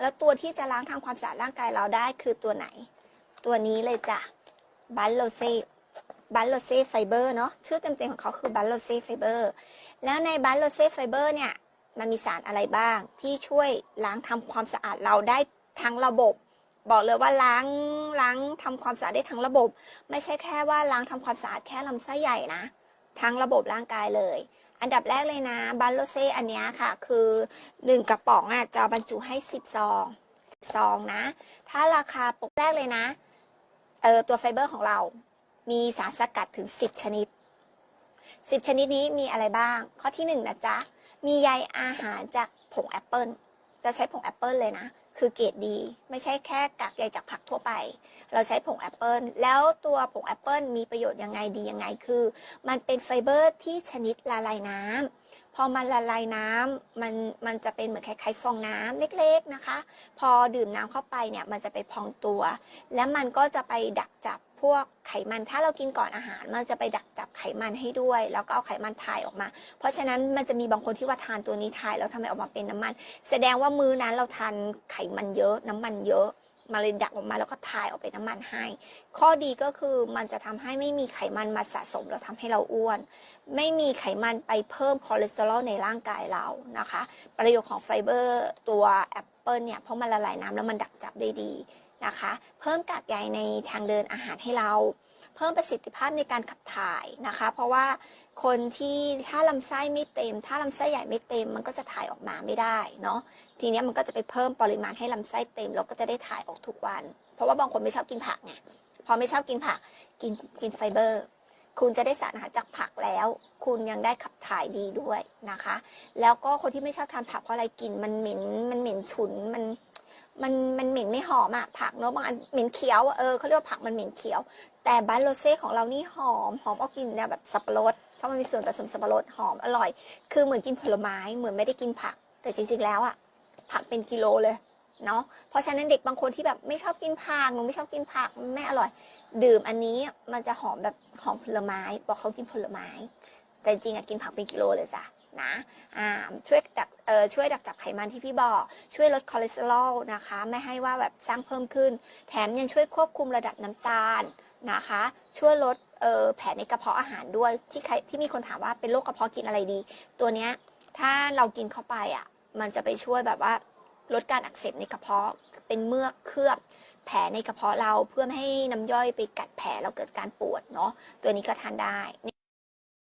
แล้วตัวที่จะล้างทำความสะอาดร่างกายเราได้คือตัวไหน ตัวนี้เลยจ้ะบัลโลเซบัลโลเซไฟเบอร์เนาะชื่อเต็มๆของเขาคือบัลโลเซไฟเบอร์แล้วในบัลโลเซไฟเบอร์เนี่ย มันมีสารอะไรบ้างที่ช่วยล้างทำความสะอาดเราได้ทั้งระบบ บอกเลยว่าล้างล้างทำความสะอาดได้ทั้งระบบ ไม่ใช่แค่ว่าล้างทำความสะอาดแค่ลำไส้ใหญ่นะ ทั้งระบบร่างกายเลย อันดับแรกเลยนะบัลโลเซอันนี้ค่ะ คือหนึ่งกระป๋องอะจะบรรจุให้สิบซองซองนะ ถ้าราคาปกแรกเลยนะเออตัวไฟเบอร์ของเรา มีสารสกัดถึง 10 ชนิด 10 ชนิดนี้มีอะไรบ้าง ข้อที่1นะจ๊ะ มีใยอาหารจากผงแอปเปิลจะใช้ผงแอปเปิลเลยนะ คือเกรดดี ไม่ใช่แค่กากใยจากผักทั่วไป เราใช้ผงแอปเปิลแล้วตัวผงแอปเปิลมีประโยชน์ยังไงดียังไงคือ มันเป็นไฟเบอร์ที่ชนิดละลายน้ำพอมันละลายน้ำมันมันจะเป็นเหมือนคล้ายๆฟองน้ำเล็กๆนะคะ พอดื่มน้ำเข้าไปเนี่ยมันจะไปพองตัว แล้วมันก็จะไปดักจับ พวกไขมันถ้าเรากินก่อนอาหาร มันจะไปดักจับไขมันให้ด้วย แล้วก็เอาไขมันถ่ายออกมา เพราะฉะนั้นมันจะมีบางคนที่ว่าทานตัวนี้ถ่ายแล้วทำไมออกมาเป็นน้ำมัน แสดงว่ามื้อนั้นเราทานไขมันเยอะน้ำมันเยอะมาเลยดักออกมาแล้วก็ถ่ายออกเป็นน้ำมันให้ ข้อดีก็คือมันจะทำให้ไม่มีไขมันมาสะสมแล้วทำให้เราอ้วน ไม่มีไขมันไปเพิ่มคอเลสเตอรอลในร่างกายเรานะคะ ประโยชน์ของไฟเบอร์ตัวแอปเปิลเนี่ยเพราะมันละลายน้ำแล้วมันดักจับได้ดี นะคะ เพิ่มกากใยในทางเดินอาหารให้เรา เพิ่มประสิทธิภาพในการขับถ่ายนะคะ เพราะว่าคนที่ถ้าลำไส้ไม่เต็ม ถ้าลำไส้ใหญ่ไม่เต็ม มันก็จะถ่ายออกมาไม่ได้เนาะทีนี้มันก็จะไปเพิ่มปริมาณให้ลำไส้เต็มเราก็จะได้ถ่ายออกทุกวัน เพราะว่าบางคนไม่ชอบกินผักไงพอไม่ชอบกินผักกินกินไฟเบอร์ คุณจะได้สารอาหารจากผักแล้ว คุณยังได้ขับถ่ายดีด้วยนะคะ แล้วก็คนที่ไม่ชอบทานผักเพราะอะไรกินมันเหม็นมันเหม็นฉุนมัน มันมันเหม็นไม่หอมอะผักเนาะบางอันเหม็นเขียวเออเขาเรียกว่าผักมันเหม็นเขียว แต่บัลโลเซ่ของเรานี่หอมหอมออกกลิ่นเนี่ยแบบสับปะรดเพราะมันมีส่วนผสมสับปะรดหอมอร่อย คือเหมือนกินผลไม้เหมือนไม่ได้กินผัก แต่จริง ๆ แล้วอะผักเป็นกิโลเลยเนาะเพราะฉะนั้นเด็กบางคนที่แบบไม่ชอบกินผักหนูไม่ชอบกินผักไม่อร่อย ดื่มอันนี้มันจะหอมแบบหอมผลไม้ บอกเขากินผลไม้ แต่จริงๆกินผักเป็นกิโลเลยจ้ะนะอ่าช่วยดักเอ่อช่วยดักจับไขมันที่พี่บอก ช่วยลดคอเลสเตอรอลนะคะ ไม่ให้ว่าแบบสร้างเพิ่มขึ้น แถมยังช่วยควบคุมระดับน้ำตาลนะคะ ช่วยลดเอ่อแผลในกระเพาะอาหารด้วยที่ใครที่มีคนถามว่าเป็นโรคกระเพาะกินอะไรดี ตัวเนี้ยถ้าเรากินเข้าไปอะมันจะไปช่วยแบบว่าลดการอักเสบในกระเพาะเป็นเมือกเคลือบแผลในกระเพาะเราเพื่อไม่ให้น้ำย่อยไปกัดแผลเราเกิดการปวดเนาะตัวนี้ก็ทานได้